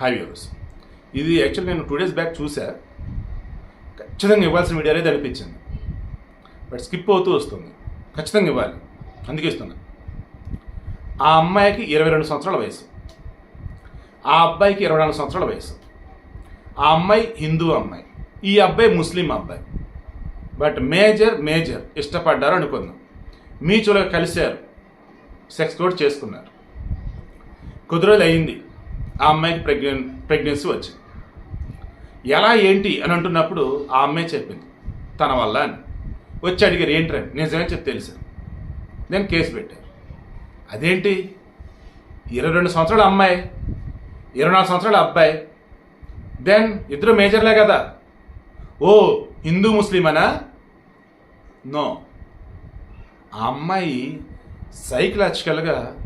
High viewers ఇది actual నేను two days back చూసా. ఖచ్చితంగా ఇవ్వాల్సిన మీడియా అనేది అనిపించింది. బట్ స్కిప్ అవుతూ వస్తుంది. ఖచ్చితంగా ఇవ్వాలి. అందుకే ఇస్తున్నా. ఆ అమ్మాయికి ఇరవై రెండు సంవత్సరాల వయసు. ఆ అబ్బాయికి ఇరవై నాలుగు సంవత్సరాల వయసు. ఆ అమ్మాయి హిందూ అమ్మాయి. ఈ అబ్బాయి ముస్లిం అబ్బాయి. బట్ మేజర్ మేజర్ ఇష్టపడ్డారు అనుకుందాం. మీచులో కలిశారు. సెక్స్ కూడా చేసుకున్నారు. కొద్ది రోజులు అయింది ఆ అమ్మాయికి ప్రెగ్నెన్ ప్రెగ్నెన్సీ వచ్చింది. ఎలా ఏంటి అని అంటున్నప్పుడు ఆ అమ్మాయి చెప్పింది తన వల్ల అని. వచ్చి అడిగారు ఏంటని నిజమే చెప్పి తెలుసా. నేను కేసు పెట్టారు అదేంటి? ఇరవై రెండు సంవత్సరాల అమ్మాయి ఇరవై నాలుగు సంవత్సరాల అబ్బాయి. దెన్ ఇద్దరు మేజర్లే కదా. ఓ హిందూ ముస్లిమనా? నో. ఆ అమ్మాయి సైకలాజికల్గా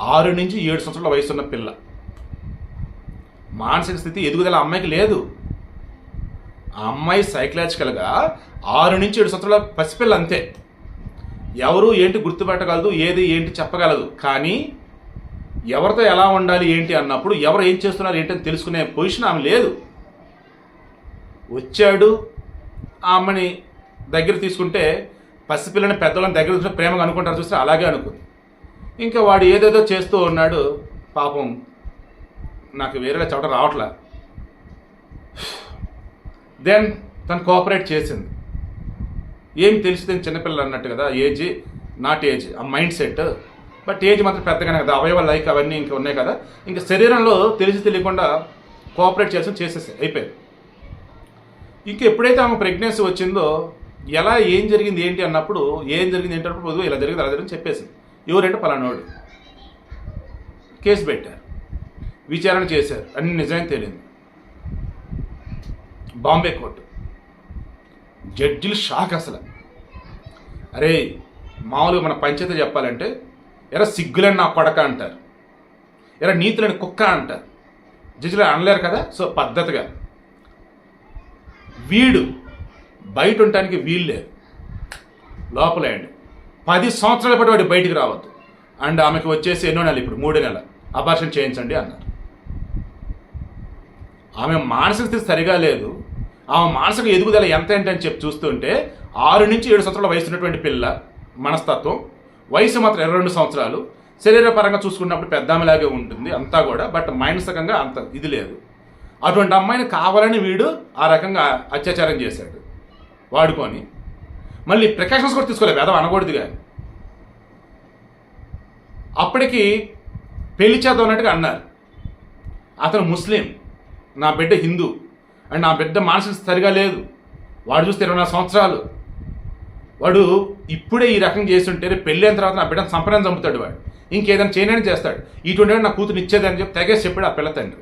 ఆరు నుంచి ఏడు సంవత్సరాల వయసున్న పిల్ల. మానసిక స్థితి ఎదుగుదల అమ్మాయికి లేదు. ఆ అమ్మాయి సైకలాజికల్గా ఆరు నుంచి ఏడు సంవత్సరాల పసిపిల్ల అంతే. ఎవరు ఏంటి గుర్తుపెట్టగలదు ఏది ఏంటి చెప్పగలదు. కానీ ఎవరితో ఎలా ఉండాలి ఏంటి అన్నప్పుడు ఎవరు ఏం చేస్తున్నారు ఏంటి అని తెలుసుకునే పొజిషన్ ఆమె లేదు. వచ్చాడు ఆ అమ్మని దగ్గర తీసుకుంటే పసిపిల్లని పెద్దవాళ్ళని దగ్గర తీసుకుంటే ప్రేమగా అనుకుంటారు చూస్తే అలాగే అనుకుంది. ఇంకా వాడు ఏదేదో చేస్తూ ఉన్నాడు పాపం నాకు వేరేలా చెప్పడం రావట్లే. దెన్ తను కోఆపరేట్ చేసింది. ఏం తెలిసింది చిన్నపిల్లలు అన్నట్టు కదా ఏజ్ నాట్ ఏజ్ ఆ మైండ్ సెట్ బట్ ఏజ్ మాత్రం పెద్దగానే కదా అవయవ లైక్ అవన్నీ ఇంకా ఉన్నాయి కదా. ఇంకా శరీరంలో తెలిసి తెలియకుండా కోఆపరేట్ చేసి చేసేసి అయిపోయింది. ఇంక ఎప్పుడైతే ఆమె ప్రెగ్నెన్సీ వచ్చిందో ఎలా ఏం జరిగింది ఏంటి అన్నప్పుడు ఏం జరిగింది ఏంటప్పుడు ఇలా జరిగింది అలా జరిగింది చెప్పేసింది. ఎవరంటే పలానోడు. కేసు పెట్టారు. విచారణ చేశారు. అన్ని నిజమే తెలియదు బాంబే కోర్టు. జడ్జిలు షాక్ అసలు. అరే మామూలుగా మన పంచాయతీ చెప్పాలంటే ఎరా సిగ్గులని నా కొడక అంటారు. ఎరా నీతులని కుక్క అంటారు. జడ్జిలు అనలేరు కదా సో పద్ధతిగా. వీడు బయట ఉండటానికి వీలు లేదు. లోపలేండి పది సంవత్సరాల పాటు వాడు బయటికి రావద్దు. అండ్ ఆమెకు వచ్చేసి ఎన్నో నెలలు ఇప్పుడు మూడు నెలలు. అబార్షన్ చేయించండి అన్నారు. ఆమె మానసిక స్థితి సరిగా లేదు. ఆమె మానసిక ఎదుగుదల ఎంత ఏంటని చెప్పి చూస్తుంటే ఆరు నుంచి ఏడు సంవత్సరాల వయసు ఉన్నటువంటి పిల్ల మనస్తత్వం వయసు మాత్రం ఇరవై రెండు సంవత్సరాలు శరీరపరంగా చూసుకున్నప్పుడు పెద్ద ఆమెలాగే ఉంటుంది అంతా కూడా బట్ మానసికంగా అంత ఇది లేదు. అటువంటి అమ్మాయిని కావాలని వీడు ఆ రకంగా అత్యాచారం చేశాడు వాడుకొని. మళ్ళీ ప్రికాషన్స్ కూడా తీసుకోలేదు వేదం అనకూడదు కానీ. అప్పటికి పెళ్ళి చేద్దాం అన్నట్టుగా అన్నారు. అతను ముస్లిం. నా బిడ్డ హిందూ అండ్ నా బిడ్డ మానసిక సరిగా లేదు. వాడు చూస్తే ఇరవై నాలుగు సంవత్సరాలు. వాడు ఇప్పుడే ఈ రకం చేస్తుంటే పెళ్ళైన తర్వాత నా బిడ్డను సంపదన చంపుతాడు వాడు. ఇంకేదైనా చేయనని చేస్తాడు. ఇటువంటి నా కూతురు ఇచ్చేదని చెప్పి తెగేసి చెప్పాడు ఆ పిల్ల తండ్రి.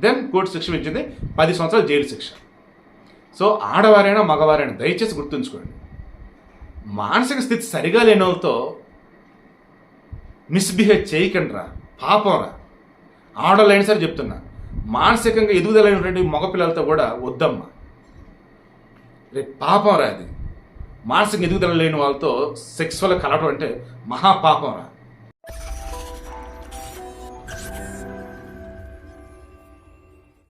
దెన్ కోర్టు శిక్ష ఇచ్చింది పది సంవత్సరాలు జైలు శిక్ష. సో ఆడవారైనా మగవారైనా దయచేసి గుర్తుంచుకోండి. మానసిక స్థితి సరిగా లేని వాళ్ళతో మిస్బిహేవ్ చేయకండి రా. పాపం రా. ఆడవాళ్ళైనా సరే చెప్తున్నా. మానసికంగా ఎదుగుదలైనటువంటి మగపిల్లలతో కూడా వద్దమ్మా. రేపు పాపం రాది మానసిక ఎదుగుదల లేని వాళ్ళతో సెక్స్వల్ కలవడం అంటే మహాపాపం రా.